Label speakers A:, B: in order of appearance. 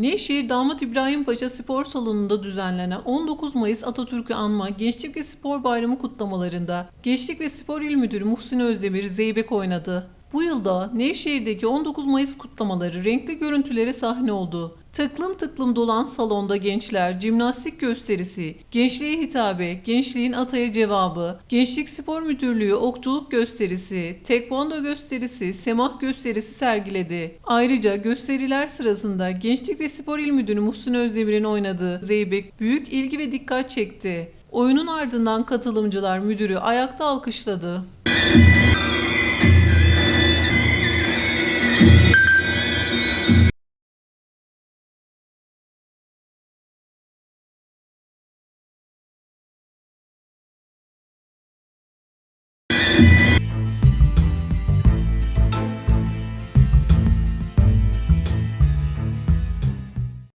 A: Nevşehir Damat İbrahim Paşa Spor Salonu'nda düzenlenen 19 Mayıs Atatürk'ü anma Gençlik ve Spor Bayramı kutlamalarında Gençlik ve Spor İl Müdürü Muhsin Özdemir zeybek oynadı. Bu yılda Nevşehir'deki 19 Mayıs kutlamaları renkli görüntülere sahne oldu. Tıklım tıklım dolan salonda gençler, jimnastik gösterisi, gençliğe hitabe, gençliğin ataya cevabı, gençlik spor müdürlüğü okçuluk gösterisi, tekvando gösterisi, semah gösterisi sergiledi. Ayrıca gösteriler sırasında Gençlik ve Spor İl Müdürü Muhsin Özdemir'in oynadığı Zeybek büyük ilgi ve dikkat çekti. Oyunun ardından katılımcılar müdürü ayakta alkışladı.